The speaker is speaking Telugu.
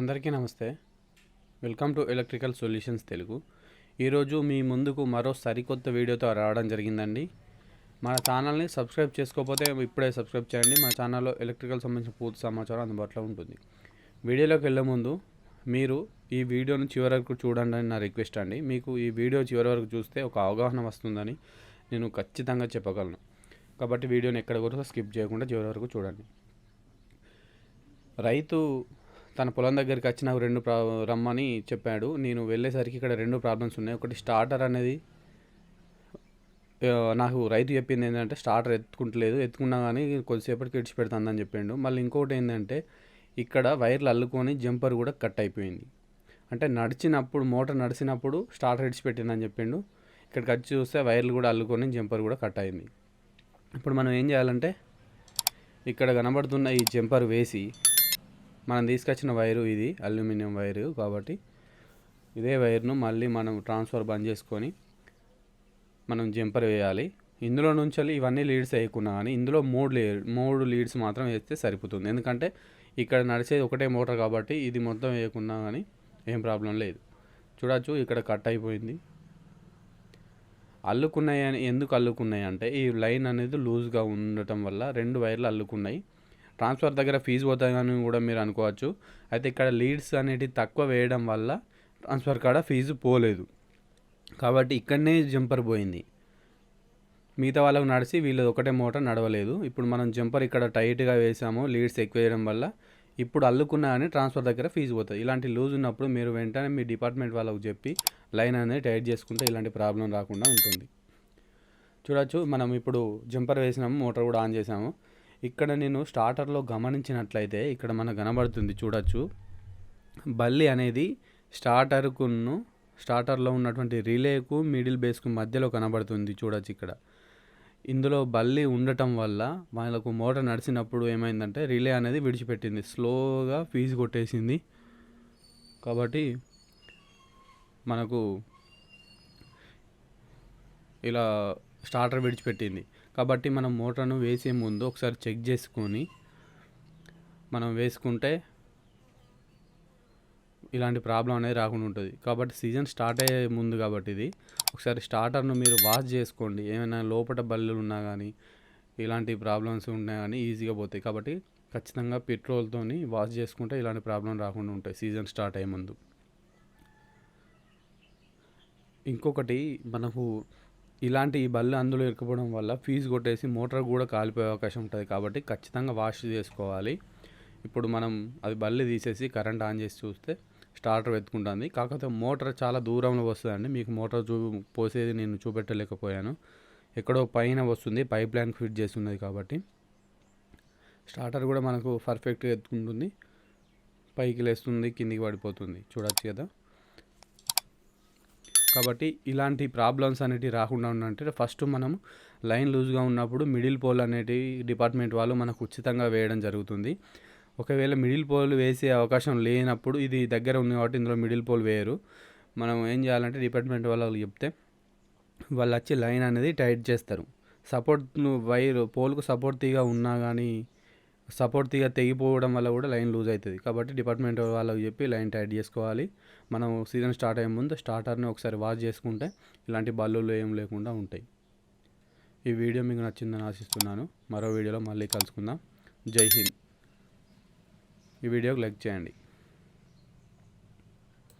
అందరికీ నమస్తే. Welcome to electrical solutions Telugu. ఈరోజు మీ ముందుకు మరో సరికొత్త వీడియోతో రావడం జరిగిందండి. మన ఛానల్ని సబ్స్క్రైబ్ చేసుకోకపోతే ఇప్పుడే సబ్స్క్రైబ్ చేయండి. మన ఛానల్లో ఎలక్ట్రికల్ సంబంధించిన పూర్తి సమాచారం అందుబాటులో ఉంటుంది. వీడియోలోకి వెళ్ళే ముందు మీరు ఈ వీడియోను చివరి వరకు చూడండి అని నా రిక్వెస్ట్ అండి. మీకు ఈ వీడియో చివరి వరకు చూస్తే ఒక అవగాహన వస్తుందని నేను ఖచ్చితంగా చెప్పగలను. కాబట్టి వీడియోని ఎక్కడ కూడా స్కిప్ చేయకుండా చివరి వరకు చూడండి. రైతు తన పొలం దగ్గరికి వచ్చి నాకు రెండు ప్రా రమ్మని చెప్పాడు. నేను వెళ్ళేసరికి ఇక్కడ రెండు ప్రాబ్లమ్స్ ఉన్నాయి. ఒకటి స్టార్టర్ అనేది నాకు రైతు చెప్పింది ఏంటంటే స్టార్టర్ ఎత్తుకుంటలేదు. ఎత్తుకున్నా కానీ కొద్దిసేపటికి ఇడిచి పెడుతుందని చెప్పిండు. మళ్ళీ ఇంకోటి ఏంటంటే ఇక్కడ వైర్లు అల్లుకొని జంపర్ కూడా కట్ అయిపోయింది. అంటే నడిచినప్పుడు మోటార్ నడిచినప్పుడు స్టార్టర్ ఇడిచిపెట్టిందని చెప్పిండు. ఇక్కడికి వచ్చి చూస్తే వైర్లు కూడా అల్లుకొని జంపర్ కూడా కట్ అయింది. ఇప్పుడు మనం ఏం చేయాలంటే ఇక్కడ కనబడుతున్న ఈ జంపర్ వేసి మనం తీసుకొచ్చిన వైరు ఇది అల్యూమినియం వైరు కాబట్టి ఇదే వైర్ను మళ్ళీ మనం ట్రాన్స్ఫర్ బంద్ చేసుకొని మనం జంపర్ వేయాలి. ఇందులో నుంచి వెళ్ళి ఇవన్నీ లీడ్స్ వేయకున్నా కానీ ఇందులో మూడు లీ మూడు లీడ్స్ మాత్రం వేస్తే సరిపోతుంది. ఎందుకంటే ఇక్కడ నడిచేది ఒకటే మోటార్ కాబట్టి ఇది మొత్తం వేయకున్నా కానీ ఏం ప్రాబ్లం లేదు. చూడొచ్చు ఇక్కడ కట్ అయిపోయింది. అల్లుకున్నాయి అని ఎందుకు అల్లుకున్నాయి అంటే ఈ లైన్ అనేది లూజ్గా ఉండటం వల్ల రెండు వైర్లు అల్లుకున్నాయి. ట్రాన్స్ఫర్ దగ్గర ఫీజు పోతాయని కూడా మీరు అనుకోవచ్చు. అయితే ఇక్కడ లీడ్స్ అనేటివి తక్కువ వేయడం వల్ల ట్రాన్స్ఫర్ కాడ ఫీజు పోలేదు. కాబట్టి ఇక్కడనే జంపర్ పోయింది. మిగతా వాళ్ళకు నడిచి వీళ్ళది ఒకటే మోటార్ నడవలేదు. ఇప్పుడు మనం జంపర్ ఇక్కడ టైట్గా వేసాము లీడ్స్ ఎక్కువ వేయడం వల్ల ఇప్పుడు అల్లుకున్నా కానీ ట్రాన్స్ఫర్ దగ్గర ఫీజు పోతుంది ఇలాంటి లూజ్ ఉన్నప్పుడు మీరు వెంటనే మీ డిపార్ట్మెంట్ వాళ్ళకు చెప్పి లైన్ అనేది టైట్ చేసుకుంటే ఇలాంటి ప్రాబ్లం రాకుండా ఉంటుంది. చూడొచ్చు మనం ఇప్పుడు జంపర్ వేసినాము మోటార్ కూడా ఆన్ చేసాము. ఇక్కడ నేను స్టార్టర్లో గమనించినట్లయితే ఇక్కడ మనకు కనబడుతుంది చూడొచ్చు. బల్లి అనేది స్టార్టర్కును స్టార్టర్లో ఉన్నటువంటి రిలేకు మిడిల్ బేస్కు మధ్యలో కనబడుతుంది చూడొచ్చు ఇక్కడ. ఇందులో బల్లి ఉండటం వల్ల వాళ్ళకు మోటార్ నడిచినప్పుడు ఏమైందంటే రిలే అనేది విడిచిపెట్టింది. స్లోగా ఫీజు కొట్టేసింది. కాబట్టి మనకు ఇలా స్టార్టర్ విడిచిపెట్టింది. కాబట్టి మనం మోటార్ను వేసే ముందు ఒకసారి చెక్ చేసుకొని మనం వేసుకుంటే ఇలాంటి ప్రాబ్లం అనేది రాకుండా ఉంటుంది. కాబట్టి సీజన్ స్టార్ట్ అయ్యే ముందు కాబట్టి ఇది. ఒకసారి స్టార్టర్ను మీరు వాష్ చేసుకోండి. ఏమైనా లోపల బల్లులు ఉన్నా కానీ ఇలాంటి ప్రాబ్లమ్స్ ఉన్నా కానీ ఈజీగా పోతాయి. కాబట్టి ఖచ్చితంగా పెట్రోల్తోని వాష్ చేసుకుంటే ఇలాంటి ప్రాబ్లం రాకుండా ఉంటాయి సీజన్ స్టార్ట్ అయ్యే ముందు. ఇంకొకటి మనకు ఇలాంటి ఈ బళ్ళు అందులో ఇరుకపోవడం వల్ల ఫీజు కొట్టేసి మోటార్ కూడా కాలిపోయే అవకాశం ఉంటుంది కాబట్టి ఖచ్చితంగా వాష్ చేసుకోవాలి. ఇప్పుడు మనం అది బళ్ళు తీసేసి కరెంట్ ఆన్ చేసి చూస్తే స్టార్టర్ వెతుకుంటుంది కాకపోతే మోటార్ చాలా దూరంలో వస్తుందండి. మీకు మోటార్ చూ పోసేది నేను చూపెట్టలేకపోయాను. ఎక్కడో పైన వస్తుంది. పైప్ లైన్ ఫిట్ చేసి ఉన్నది కాబట్టి. స్టార్టర్ కూడా మనకు పర్ఫెక్ట్గా ఎత్తుకుంటుంది. పైకి లేస్తుంది కిందికి పడిపోతుంది. చూడొచ్చు కదా. కాబట్టి ఇలాంటి ప్రాబ్లమ్స్ అనేటివి రాకుండా ఉండాలంటే ఫస్ట్ మనం లైన్ లూజ్గా ఉన్నప్పుడు మిడిల్ పోల్ అనేటి డిపార్ట్మెంట్ వాళ్ళు మనకు ఉచితంగా వేయడం జరుగుతుంది. ఒకవేళ మిడిల్ పోల్ వేసే అవకాశం లేనప్పుడు ఇది దగ్గర ఉంది కాబట్టి ఇందులో మిడిల్ పోల్ వేయరు. మనం ఏం చేయాలంటే డిపార్ట్మెంట్ వాళ్ళకి చెప్తే వాళ్ళు వచ్చి లైన్ అనేది టైట్ చేస్తారు. సపోర్ట్ వైర్ పోల్కు సపోర్ట్ తీగా ఉన్నా కానీ సపోర్ట్ తీగ తెగిపోవడం వల్ల కూడా లైన్ లూజ్ అవుతుంది కాబట్టి డిపార్ట్మెంట్ వాళ్ళకి చెప్పి లైన్ టైట్ చేసుకోవాలి. మనం సీజన్ స్టార్ట్ అయ్యే ముందు స్టార్టర్ని ఒకసారి వాష్ చేసుకుంటే ఇలాంటి బల్లులు ఏం లేకుండా ఉంటాయి. ఈ వీడియో మీకు నచ్చిందని ఆశిస్తున్నాను. మరో వీడియోలో మళ్ళీ కలుసుకుందాం. జై హింద్. ఈ వీడియోకి లైక్ చేయండి.